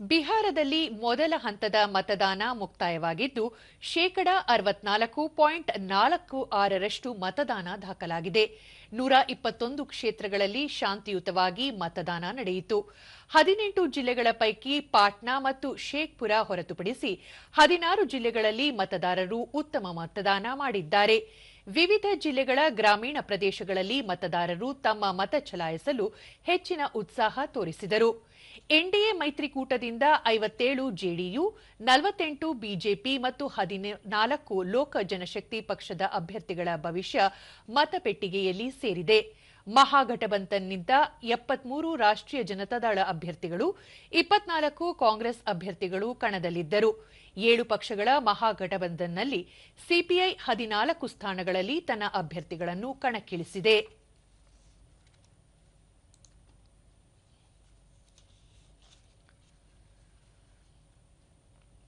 ಬಿಹಾರದಲ್ಲಿ ಮೊದಲ ಹಂತದ ಮತದಾನ ಮುಕ್ತಾಯವಾಗಿದ್ದು, ಶೇಕಡ ಅರವತ್ನಾಲ್ಕು ಪಾಯಿಂಟ್ ನಾಲ್ಕು ಆರರಷ್ಟು ಮತದಾನ ದಾಖಲಾಗಿದೆ. ನೂರ ಇಪ್ಪತ್ತೊಂದು ಕ್ಷೇತ್ರಗಳಲ್ಲಿ ಶಾಂತಿಯುತವಾಗಿ ಮತದಾನ ನಡೆಯಿತು. ಹದಿನೆಂಟು ಜಿಲ್ಲೆಗಳ ಪೈಕಿ ಪಾಟ್ನಾ ಮತ್ತು ಶೇಖ್ಪುರ ಹೊರತುಪಡಿಸಿ ಹದಿನಾರು ಜಿಲ್ಲೆಗಳಲ್ಲಿ ಮತದಾರರು ಉತ್ತಮ ಮತದಾನ ಮಾಡಿದ್ದಾರೆ. ವಿವಿಧ ಜಿಲ್ಲೆಗಳ ಗ್ರಾಮೀಣ ಪ್ರದೇಶಗಳಲ್ಲಿ ಮತದಾರರು ತಮ್ಮ ಮತ ಚಲಾಯಿಸಲು ಹೆಚ್ಚಿನ ಉತ್ಸಾಹ ತೋರಿಸಿದರು. ಎನ್ಡಿಎ ಮೈತ್ರಿಕೂಟದಿಂದ ಐವತ್ತೇಳು ಜೆಡಿಯು, ನಲವತ್ತೆಂಟು ಬಿಜೆಪಿ ಮತ್ತು ಹದಿನಾಲ್ಕು ಲೋಕ ಜನಶಕ್ತಿ ಪಕ್ಷದ ಅಭ್ಯರ್ಥಿಗಳ ಭವಿಷ್ಯ ಮತಪೆಟ್ಟಿಗೆಯಲ್ಲಿ ಸೇರಿದೆ. ಮಹಾಗಠಬಂಧನ್ನಿಂದ ಎಪ್ಪತ್ಮೂರು ರಾಷ್ಟ್ರೀಯ ಜನತಾದಳ ಅಭ್ಯರ್ಥಿಗಳು, ಇಪ್ಪತ್ನಾಲ್ಕು ಕಾಂಗ್ರೆಸ್ ಅಭ್ಯರ್ಥಿಗಳು ಕಣದಲ್ಲಿದ್ದರು. ಏಳು ಪಕ್ಷಗಳ ಮಹಾಗಠಬಂಧನ್ನಲ್ಲಿ ಸಿಪಿಐ ಹದಿನಾಲ್ಕು ಸ್ಥಾನಗಳಲ್ಲಿ ತನ್ನ ಅಭ್ಯರ್ಥಿಗಳನ್ನು ಕಣಕ್ಕಿಳಿಸಿದೆ.